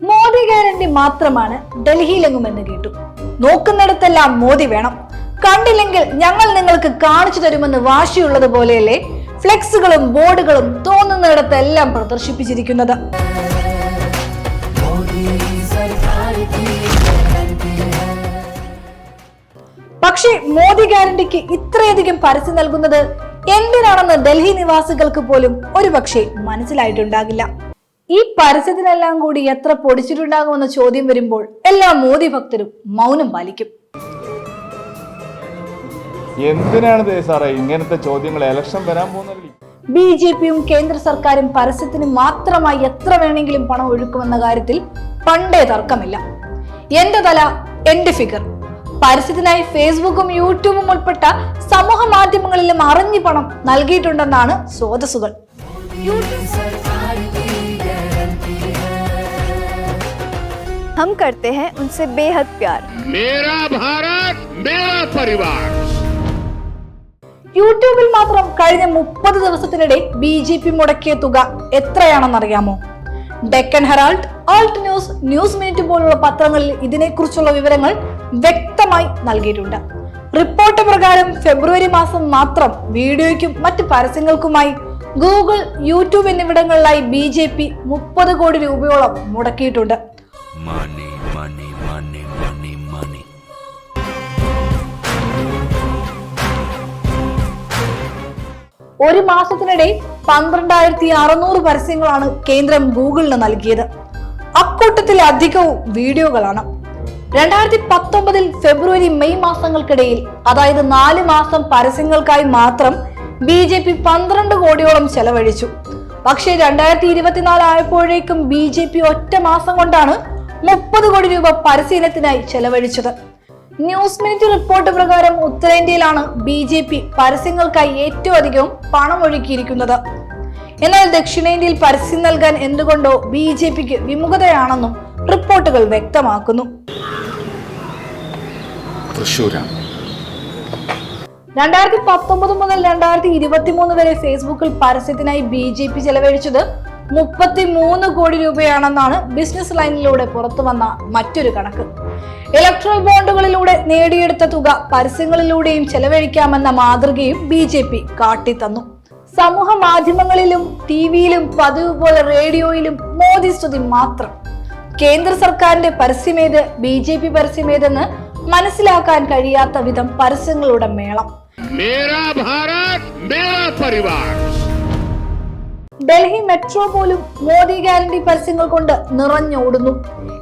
Modi guarantee മാത്രമാണ് ഡൽഹിയിലെങ്ങുമെന്ന് കേട്ടു. നോക്കുന്നിടത്തെല്ലാം മോദി വേണം. കണ്ടില്ലെങ്കിൽ ഞങ്ങൾ നിങ്ങൾക്ക് കാണിച്ചു തരുമെന്ന് വാശിയുള്ളത് പോലെയല്ലേ ഫ്ലെക്സുകളും ബോർഡുകളും തോന്നുന്നിടത്തെല്ലാം പ്രദർശിപ്പിച്ചിരിക്കുന്നത്. പക്ഷേ മോദി ഗ്യാരണ്ടിക്ക് ഇത്രയധികം പരസ്യം നൽകുന്നത് എന്തിനാണെന്ന് ഡൽഹി നിവാസികൾക്ക് പോലും ഒരുപക്ഷെ മനസ്സിലായിട്ടുണ്ടാകില്ല. ഈ പരസ്യത്തിനെല്ലാം കൂടി എത്ര പൊടിച്ചിട്ടുണ്ടാകുമെന്ന ചോദ്യം വരുമ്പോൾ എല്ലാ മോദി ഭക്തരും മൗനം പാലിക്കും. എന്തിനാണ് സാറേ ഇങ്ങനത്തെ ചോദ്യങ്ങൾ ഇലക്ഷൻ വരാൻ പോകുന്നത് ബി ജെ പിയും കേന്ദ്ര സർക്കാരും പരസ്യത്തിന് മാത്രമായി എത്ര വേണമെങ്കിലും പണം ഒഴുക്കുമെന്ന കാര്യത്തിൽ പണ്ടേ തർക്കമില്ല. എന്റെ തല എന്റെ ഫിഗർ പരസ്യത്തിനായി ഫേസ്ബുക്കും യൂട്യൂബും ഉൾപ്പെട്ട സമൂഹ മാധ്യമങ്ങളിലും അറിഞ്ഞു പണം നൽകിയിട്ടുണ്ടെന്നാണ് സ്രോതസ്സുകൾ. हम करते हैं उनसे बेहद प्यार मेरा भारत मेरा परिवार യൂട്യൂബിൽ മാത്രം കഴിഞ്ഞ മുപ്പത് ദിവസത്തിനിടെ ബി ജെ പി മുടക്കിയ തുക എത്രയാണെന്നറിയാമോ Deccan Herald Alt News News Minute പോലുള്ള പത്രങ്ങളിൽ ഇതിനെക്കുറിച്ചുള്ള വിവരങ്ങൾ വ്യക്തമായി നൽകിയിട്ടുണ്ട് റിപ്പോർട്ട് പ്രകാരം ഫെബ്രുവരി മാസം മാത്രം വീഡിയോയ്ക്കും മറ്റ് പരസ്യങ്ങൾക്കുമായി ഗൂഗിൾ യൂട്യൂബ് എന്നിവിടങ്ങളിലായി ബി ജെ പി മുപ്പത് കോടി രൂപയോളം മുടക്കിയിട്ടുണ്ട് Money, money, money, money, money. ഒരു മാസത്തിനിടെ പന്ത്രണ്ടായിരത്തി അറുന്നൂറ് പരസ്യങ്ങളാണ് കേന്ദ്രം ഗൂഗിളിന് നൽകിയത്. അക്കൂട്ടത്തിൽ അധികവും വീഡിയോകളാണ്. രണ്ടായിരത്തി പത്തൊമ്പതിൽ ഫെബ്രുവരി മെയ് മാസങ്ങൾക്കിടയിൽ അതായത് നാല് മാസം പരസ്യങ്ങൾക്കായി മാത്രം ബി ജെ പി പന്ത്രണ്ട് കോടിയോളം ചെലവഴിച്ചു. പക്ഷേ രണ്ടായിരത്തി ഇരുപത്തിനാല് ആയപ്പോഴേക്കും ബി ജെ പി ഒറ്റ മാസം കൊണ്ടാണ് മുപ്പത് കോടി രൂപ പരസ്യത്തിനായി ചെലവഴിച്ചത്. ന്യൂസ് മിനിറ്റ് റിപ്പോർട്ട് പ്രകാരം ഉത്തരേന്ത്യയിലാണ് ബി ജെ പി പരസ്യങ്ങൾക്കായി ഏറ്റവും അധികം പണം ഒഴുക്കിയിരിക്കുന്നത്. എന്നാൽ ദക്ഷിണേന്ത്യയിൽ പരസ്യം നൽകാൻ എന്തുകൊണ്ടോ ബി ജെ പിക്ക് വിമുഖതയാണെന്നും റിപ്പോർട്ടുകൾ വ്യക്തമാക്കുന്നു. തൃശ്ശൂരാണ്. രണ്ടായിരത്തി പത്തൊമ്പത് മുതൽ രണ്ടായിരത്തി ഇരുപത്തി മൂന്ന് വരെ ഫേസ്ബുക്കിൽ പരസ്യത്തിനായി ബി ജെ പി ചെലവഴിച്ചത് മുപ്പത്തി മൂന്ന് കോടി രൂപയാണെന്നാണ് ബിസിനസ് ലൈനിലൂടെ പുറത്തു വന്ന മറ്റൊരു കണക്ക്. ഇലക്ട്രൽ ബോണ്ടുകളിലൂടെ നേടിയെടുത്ത തുക പരസ്യങ്ങളിലൂടെയും ചെലവഴിക്കാമെന്ന മാതൃകയും ബി ജെ പി കാട്ടിത്തന്നു. സമൂഹ മാധ്യമങ്ങളിലും ടിവിയിലും പതിവ് പോലെ റേഡിയോയിലും മോദി സ്തുതി മാത്രം. കേന്ദ്ര സർക്കാരിന്റെ പരസ്യമേത് ബി ജെ പി പരസ്യമേതെന്ന് മനസ്സിലാക്കാൻ കഴിയാത്ത വിധം പരസ്യങ്ങളുടെ മേളം. മേരാ ഭാരത് മേരാ പരിവാർ ഡൽഹി മെട്രോ പോലും മോദി ഗ്യാരണ്ടി പരസ്യങ്ങൾ കൊണ്ട് നിറഞ്ഞോടുന്നു.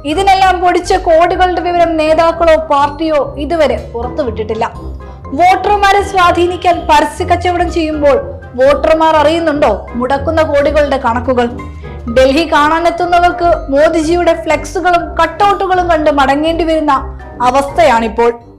ഇതിനെല്ലാം പൊടിച്ച കോഡുകളുടെ വിവരം നേതാക്കളോ പാർട്ടിയോ ഇതുവരെ പുറത്തുവിട്ടിട്ടില്ല. വോട്ടർമാരെ സ്വാധീനിക്കാൻ പരസ്യ കച്ചവടം ചെയ്യുമ്പോൾ വോട്ടർമാർ അറിയുന്നുണ്ടോ? മുടക്കുന്ന കോടികളുടെ കണക്കുകൾ. ഡൽഹി കാണാനെത്തുന്നവർക്ക് മോദിജിയുടെ ഫ്ലെക്സുകളും കട്ടൗട്ടുകളും കണ്ട് മടങ്ങേണ്ടി വരുന്ന അവസ്ഥയാണിപ്പോൾ.